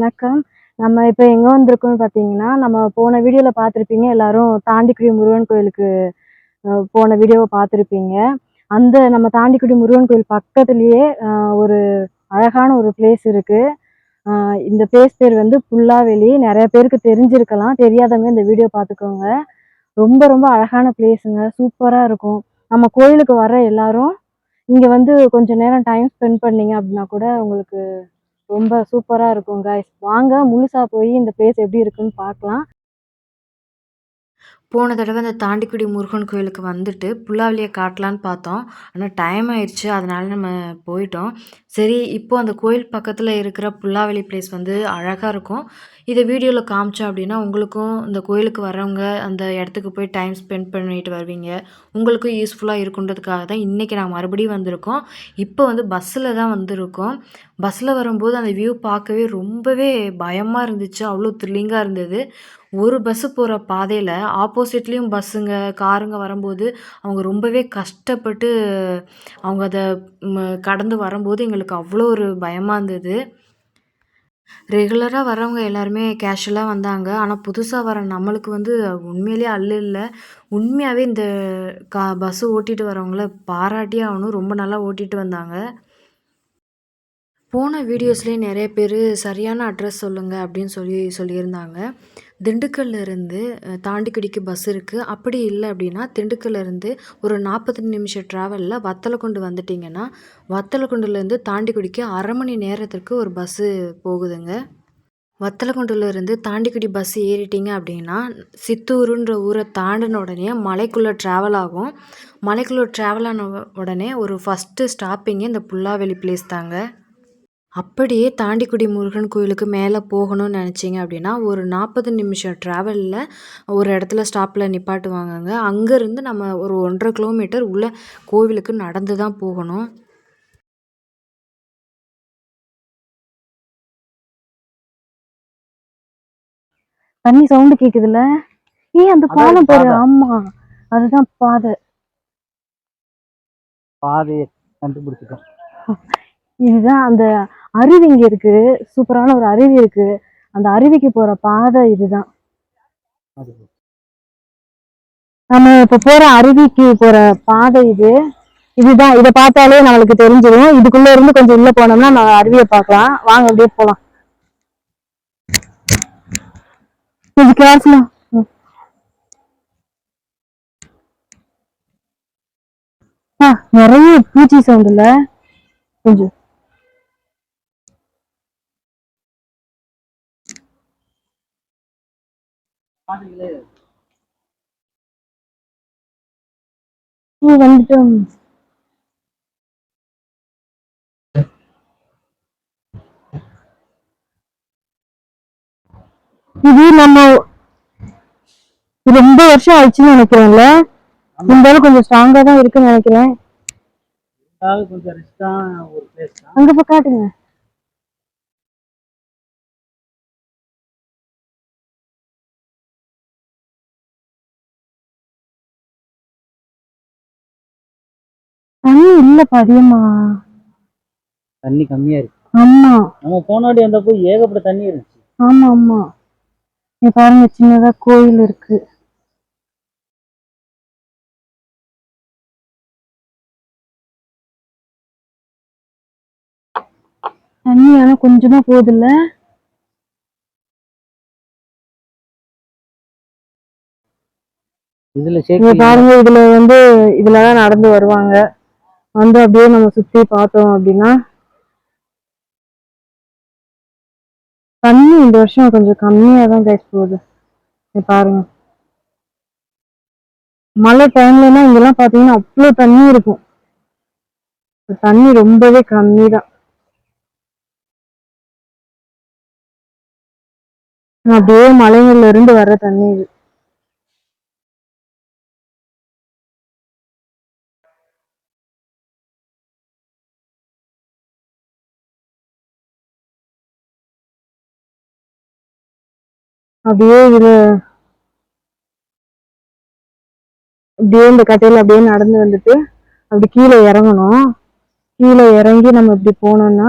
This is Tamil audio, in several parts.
வணக்கம். நம்ம இப்போ எங்கே வந்திருக்கோம்னு பார்த்தீங்கன்னா நம்ம போன வீடியோவில் பார்த்துருப்பீங்க எல்லாரும் தாண்டிக்குடி முருகன் கோயிலுக்கு போன வீடியோவை பார்த்துருப்பீங்க அந்த நம்ம தாண்டிக்குடி முருகன் கோயில் பக்கத்துலேயே ஒரு அழகான ஒரு பிளேஸ் இருக்குது இந்த பிளேஸ் பேர் வந்து புல்லாவெளி. நிறைய பேருக்கு தெரிஞ்சிருக்கலாம். தெரியாதவங்க இந்த வீடியோ பார்த்துக்கோங்க ரொம்ப ரொம்ப அழகான பிளேஸுங்க சூப்பராக இருக்கும். நம்ம கோயிலுக்கு வர எல்லாரும் இங்கே வந்து கொஞ்சம் நேரம் டைம் ஸ்பெண்ட் பண்ணீங்க அப்படின்னா கூட உங்களுக்கு ரொம்ப சூப்பராக இருக்கும் கைஸ் வாங்க முழுசாக போய் இந்த பிளேஸ் எப்படி இருக்குன்னு பார்க்கலாம். போன தடவை அந்த தாண்டிக்குடி முருகன் கோயிலுக்கு வந்துட்டு புல்லாவளியை காட்டலான்னு பார்த்தோம். ஆனால் டைம் ஆயிடுச்சு. அதனால நம்ம போயிட்டோம். சரி இப்போ அந்த கோயில் பக்கத்தில் இருக்கிற புல்லாவளி பிளேஸ் வந்து அழகாக இருக்கும். இதை வீடியோவில் காமிச்சோம் அப்படின்னா உங்களுக்கும் இந்த கோயிலுக்கு வரவங்க அந்த இடத்துக்கு போய் டைம் ஸ்பெண்ட் பண்ணிட்டு வருவீங்க. உங்களுக்கும் யூஸ்ஃபுல்லாக இருக்குன்றதுக்காக தான் இன்றைக்கி நாங்கள் மறுபடியும் வந்திருக்கோம். இப்போ வந்து பஸ்ஸில் தான் வந்திருக்கோம். பஸ்ஸில் வரும்போது அந்த வியூ பார்க்கவே ரொம்பவே பயமாக இருந்துச்சு. அவ்வளோ த்ரில்லிங்காக இருந்தது. ஒரு பஸ்ஸு போகிற பாதையில் ஆப்போசிட்லேயும் பஸ்ஸுங்க காருங்க வரும்போது அவங்க ரொம்பவே கஷ்டப்பட்டு அவங்க அதை கடந்து வரும்போது எங்களுக்கு அவ்வளோ ஒரு பயமாக இருந்தது. ரெகுலராக வரவங்க எல்லாருமே கேஷுவலாக வந்தாங்க. ஆனால் புதுசாக வர நம்மளுக்கு வந்து உண்மையிலேயே அல்லு இல்லை. உண்மையாகவே இந்த கா பஸ்ஸு ஓட்டிகிட்டு வரவங்கள பாராட்டியே ஆகணும். ரொம்ப நல்லா ஓட்டிகிட்டு வந்தாங்க. போன வீடியோஸ்லேயே நிறைய பேர் சரியான அட்ரஸ் சொல்லுங்கள் அப்படின்னு சொல்லி சொல்லியிருந்தாங்க. திண்டுக்கல்லேருந்து தாண்டிக்குடிக்கு பஸ் இருக்குது அப்படி இல்லை அப்படின்னா திண்டுக்கல்லேருந்து ஒரு நாற்பத்தஞ்சு நிமிஷம் ட்ராவலில் வத்தலக்குண்டு வந்துட்டிங்கன்னா வத்தலக்குண்டுலேருந்து தாண்டிக்குடிக்கு அரை மணி நேரத்திற்கு ஒரு பஸ்ஸு போகுதுங்க. வத்தலக்குண்டுலேருந்து தாண்டிக்குடி பஸ் ஏறிட்டிங்க அப்படின்னா சித்தூருன்ற ஊரை தாண்டின உடனே மலைக்குள்ளே ட்ராவல் ஆகும். மலைக்குள்ளே ட்ராவல் ஆன உடனே ஒரு ஃபஸ்ட்டு ஸ்டாப்பிங்கே இந்த புல்லாவெளி பிளேஸ் தாங்க. அப்படியே தாண்டிக்குடி முருகன் கோயிலுக்கு மேலே போகணும்னு நினச்சிங்க அப்படின்னா ஒரு நாற்பது நிமிஷம் ட்ராவலில் ஒரு இடத்துல ஸ்டாப்பில் நிப்பாட்டுவாங்கங்க. அங்கேருந்து நம்ம ஒரு ஒன்றரை கிலோமீட்டர் உள்ள கோவிலுக்கு நடந்து தான் போகணும். தண்ணி சவுண்டு கேக்குதுல்ல? ஏய் அந்த பாலம் பாரு. ஆமா. அதுதான் பாதை. பாதையை கண்டுபிடிச்சிட்டோம். இதுதான் அந்த அருவி இங்கே இருக்கு. சூப்பரான ஒரு அருவி இருக்கு. அந்த அருவிக்கு போற பாதை இதுதான். நம்ம இப்ப போற அருவிக்கு போற பாதை இது. இதுதான். இதை பார்த்தாலே நம்மளுக்கு தெரிஞ்சிடும். இதுக்குள்ள இருந்து கொஞ்சம் உள்ள போனோம்னா நம்ம அருவியை பார்க்கலாம். வாங்க அப்படியே போலாம். கொஞ்சம் கேர்ஃபுல்லா ஆ நிறைய பூச்சி சவுண்ட் இல்லை. கொஞ்சம் பாதைகளே நீ வந்துட்டோம் இது நம்ம ரொம்ப வருஷம் ஆயிடுச்சுன்னு நினைக்கிறேன்ல. இருந்தாலும் கொஞ்சம் ஸ்ட்ராங்கா தான் இருக்குன்னு நினைக்கிறேன். அங்க போய் காட்டுங்க. தண்ணி இல்ல அதிகமா. தண்ணி கம்மியா இருக்கு. ஆமா. நம்ம போன வாட்டி வந்தப்போ ஏகப்பட்ட தண்ணி இருந்துச்சு. ஆமா ஆமா. இங்க பாருங்க சின்னதா கோயில் இருக்கு. தண்ணி ஆனா கொஞ்சமா போகுதுல்ல? இதுல பாருங்க இதுல வந்து இதுலதான் நடந்து வருவாங்க. வந்து அப்படியே நம்ம சுத்தி பார்த்தோம் அப்படின்னா தண்ணி இந்த வருஷம் கொஞ்சம் கம்மியா தான் கைஸ் போகுது பாருங்க. மழை டைம்லனா இங்கெல்லாம் பாத்தீங்கன்னா அவ்வளவு தண்ணி இருக்கும். தண்ணி ரொம்பவே கம்மி தான் அப்படியே மலைகள்ல இருந்து வர்ற தண்ணி இது. அப்படியே இது அப்படியே இந்த கட்டையில் அப்படியே நடந்து வந்துட்டு அப்படி கீழே இறங்கணும். கீழே இறங்கி நம்ம இப்படி போனோம்னா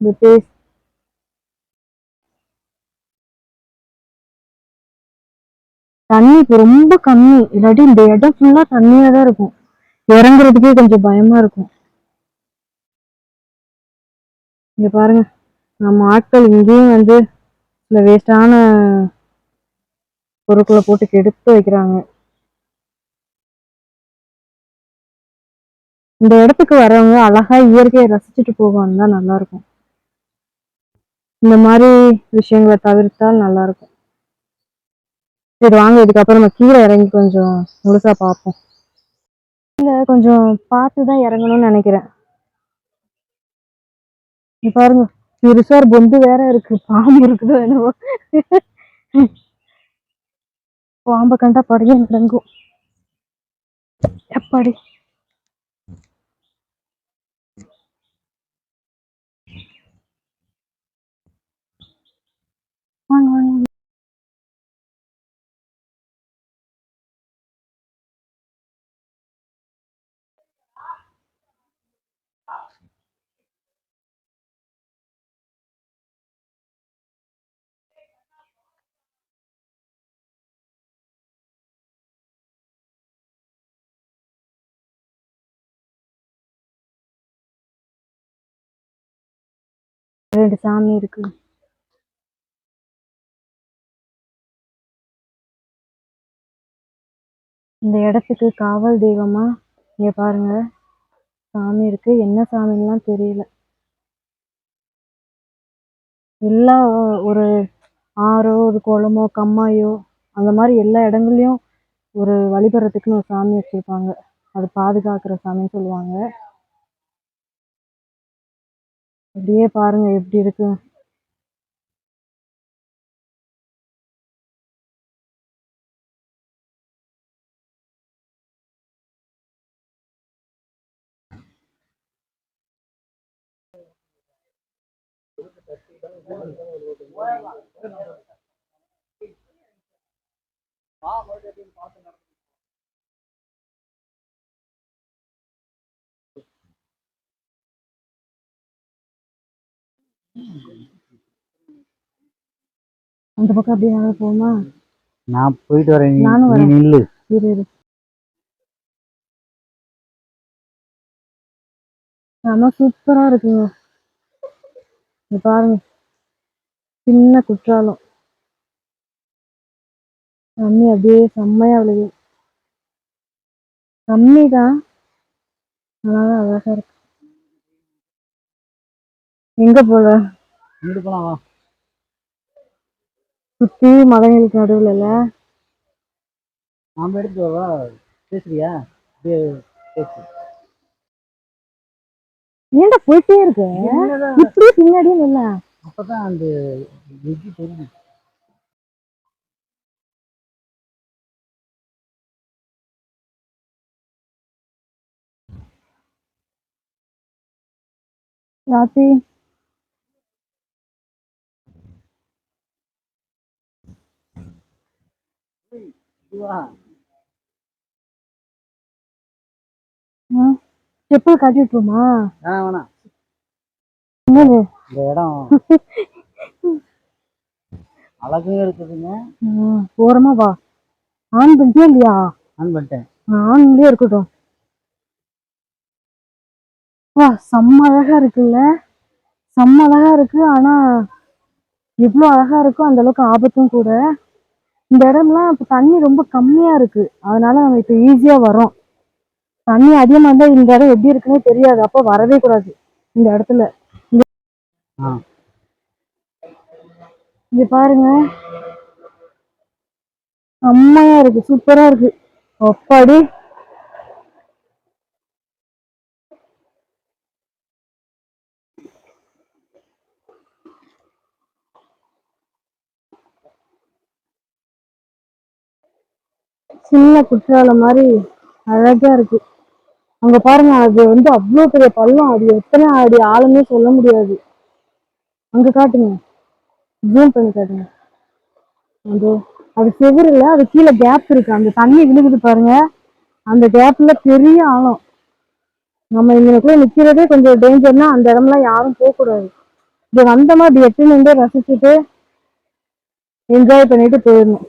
இந்த பேஸ் தண்ணி இப்போ ரொம்ப கம்மி. இல்லாட்டி இந்த இடம் ஃபுல்லா தண்ணியா தான் இருக்கும். இறங்குறதுக்கே கொஞ்சம் பயமா இருக்கும். இங்கே பாருங்க. நம்ம ஆட்கள் இங்கேயும் வந்து சில வேஸ்டான பொருட்களை போட்டு கெடுத்து வைக்கிறாங்க. இந்த இடத்துக்கு வரவங்க அழகா இயற்கையை ரசிச்சுட்டு போவாங்க தான் நல்லா இருக்கும் இந்த மாதிரி விஷயங்களை தவிர்த்தால் நல்லா இருக்கும் சரி வாங்க இதுக்கப்புறம் நம்ம கீழே இறங்கி கொஞ்சம் முழுசா பார்ப்போம். இல்ல கொஞ்சம் பார்த்து தான் இறங்கணும்னு நினைக்கிறேன். பாருங்க பெருசா ஒரு பொந்து வேற இருக்கு. பாம்பு இருக்குதோ என்னவோ. பாம்பை கண்டா படியே நடங்கும் எப்படி வாங்க வாங்க ரெண்டு சாமி இருக்கு. இந்த இடத்துக்கு காவல் தெய்வமா? இங்க பாருங்க. சாமி இருக்கு. என்ன சாமின்லாம் தெரியல. எல்லா ஒரு ஆறோ ஒரு குளமோ கம்மாயோ அந்த மாதிரி எல்லா இடங்கள்லயும் ஒரு வழிபடுறதுக்குன்னு ஒரு சாமி வச்சிருப்பாங்க. அது பாதுகாக்கிற சாமின்னு சொல்லுவாங்க. அப்படியே பாருங்க எப்படி இருக்கு. அந்த பக்கம் அப்படியே நல்லா போமா நான் போயிட்டு வரேன். நானும் நீ வரேன். நில்லு. இரு இரு. செம சூப்பரா இருக்குங்க பாருங்க. சின்ன குற்றாலம். தண்ணி அப்படியே செம்மையா விழுது. கம்மி தான் அழகா இருக்கு. எங்க போல இங்கிட்டு போலாம் சுத்தி மலைங்களுக்கு நடுவுல இல்ல? நாம எடுத்து வா பேசுறியா? பேசு. ஏன்டா போயிட்டே இருக்க? இப்படி பின்னாடியே நில்ல. அப்பதான் அந்த வெஜ்ஜி தெரியும் ராத்தி செப்பல் கட்டி விட்டுருமா ஆ வேணாம். என்னது? இந்த இடம் அழகும் இருக்குதுங்க. ஓரமா வா. ஆன் பண்ணிட்டியா இல்லையா? ஆன் பண்ணிட்டேன். ஆன்லயே இருக்கட்டும். வா செம்ம அழகா இருக்குல்ல? செம்ம அழகா இருக்கு ஆனா எவ்வளவு அழகா இருக்கோ அந்த அளவுக்கு ஆபத்தும் கூட. இந்த இடம்லாம் இப்ப தண்ணி ரொம்ப கம்மியா இருக்கு. அதனால நம்ம இப்ப ஈஸியா வரோம் தண்ணி அதிகமா இருந்தா இந்த இடம் எப்படி இருக்குன்னே தெரியாது. அப்ப வரவே கூடாது இந்த இடத்துல. இங்க பாருங்க. செம்மையா இருக்கு. சூப்பரா இருக்கு. அப்பாடி. சின்ன குற்றாலம் மாதிரி அழகா இருக்கு. அங்க பாருங்க அது வந்து அவ்வளோ பெரிய பள்ளம். அது எத்தனை அடி ஆளுமே சொல்ல முடியாது. அங்க காட்டுங்க. ஜூம் பண்ணி காட்டுங்க. அது அது செவுரு அது கீழே கேப் இருக்கு. அந்த தண்ணி விழுகுது பாருங்க. அந்த கேப்ல பெரிய ஆழம். நம்ம இங்கனக்குள்ள நிக்கிறதே கொஞ்சம் டேஞ்சர்னா அந்த இடம்லாம் யாரும் போக கூடாது. இது வந்தோமா இப்படி எட்டு நின்று ரசிச்சுட்டு என்ஜாய் பண்ணிட்டு போயிடணும்.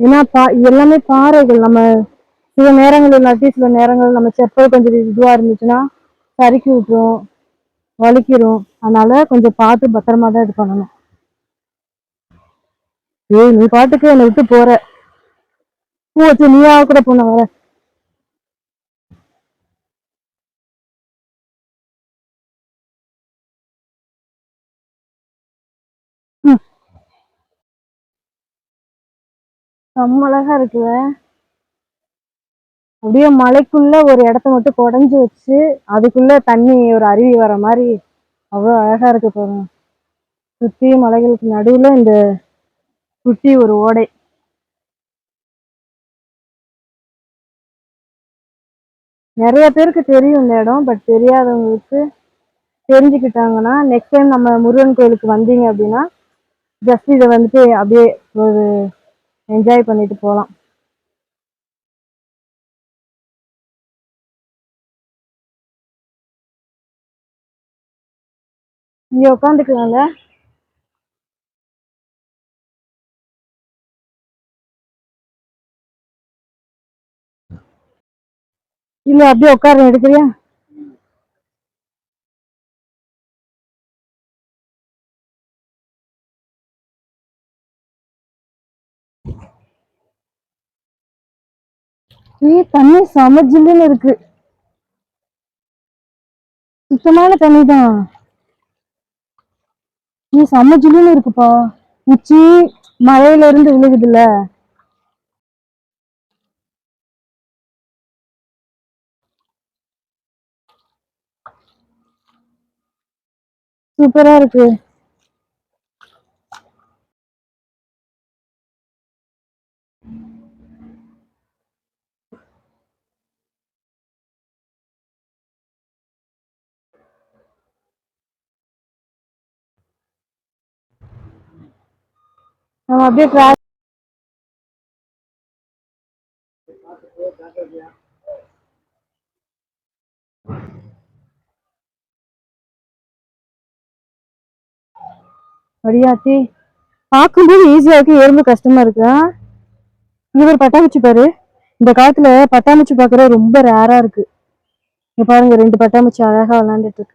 ஏன்னா பா எல்லாமே பாறைகள். நம்ம சில நேரங்கள் இல்லாட்டி சில நேரங்கள் நம்ம செப்பல் கொஞ்சம் இதுவா இருந்துச்சுன்னா சறுக்கி விட்டுரும் வலிக்கிறோம் அதனால கொஞ்சம் பார்த்து பத்திரமா தான் இது பண்ணணும். ஏய் நீ பாட்டுக்கு என்னை விட்டு போற. பூ வச்சு நீயா கூட பொண்ணு வர. செம்ம அழகா இருக்குல்ல? அப்படியே மலைக்குள்ள ஒரு இடத்த மட்டும் குடஞ்சு வச்சு அதுக்குள்ள தண்ணி ஒரு அருவி வர மாதிரி அவ்வளோ அழகா இருக்கு பாருங்க. சுற்றி மலைகளுக்கு நடுவில் இந்த குட்டி ஒரு ஓடை. நிறைய பேருக்கு தெரியும் இந்த இடம் பட் தெரியாதவங்களுக்கு தெரிஞ்சுக்கிட்டாங்கன்னா நெக்ஸ்ட் டைம் நம்ம முருகன் கோயிலுக்கு வந்தீங்க அப்படின்னா ஜஸ்ட் இதை வந்துட்டு அப்படியே ஒரு என்ஜாய் பண்ணிட்டு போகலாம் இங்க உட்காந்துக்கலாம்ல இல்ல அப்படியே உட்கார எடுக்கிறியா? ஏய் தண்ணி செம ஜில்லுன்னு இருக்கு. சுத்தமான தண்ணி தான் நீ செம்ம ஜில்லுன்னு இருக்குப்பா. உச்சி மழையில இருந்து விழுகுதுல்ல. சூப்பரா இருக்கு. நம்ம அப்படியே tra- வடியாத்தி பார்க்கும்போது ஈஸியா இருக்கு எறும்பு கஷ்டமா இருக்கா இவர் பட்டாமிச்சு பாரு இந்த காலத்துல பட்டாமிச்சு பார்க்கறது ரொம்ப ரேரா இருக்கு. இங்க பாருங்க ரெண்டு பட்டாமிச்சு அழகா விளாண்டுட்டு இருக்கு.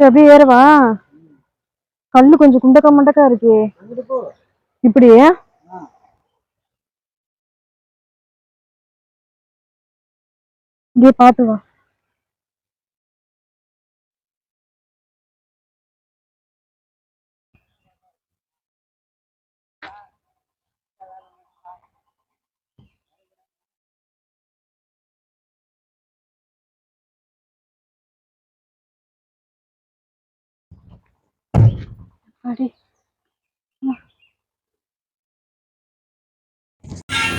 சரி, அப்படியே ஏறவா? கல்லு கொஞ்சம் குண்டக்க மண்டக்கா இருக்கே. இப்படி இங்கே பார்த்து வா அடி.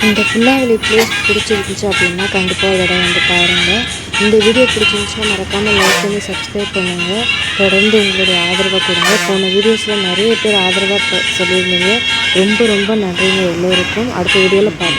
இந்த புல்லாவளி பிளேஸ் பிடிச்சிருந்துச்சு அப்படின்னா கண்டிப்பாக இதோட வந்து பாருங்கள் இந்த வீடியோ பிடிச்சிருந்துச்சுன்னா மறக்காமல் லைக் பண்ணி சப்ஸ்கிரைப் பண்ணுங்கள் தொடர்ந்து உங்களுடைய ஆதரவை கொடுங்க. போன வீடியோஸில் நிறைய பேர் ஆதரவாக சொல்லியிருந்தீங்க. ரொம்ப ரொம்ப நன்றிங்க எல்லோருக்கும். அடுத்த வீடியோவில் பார்ப்போம்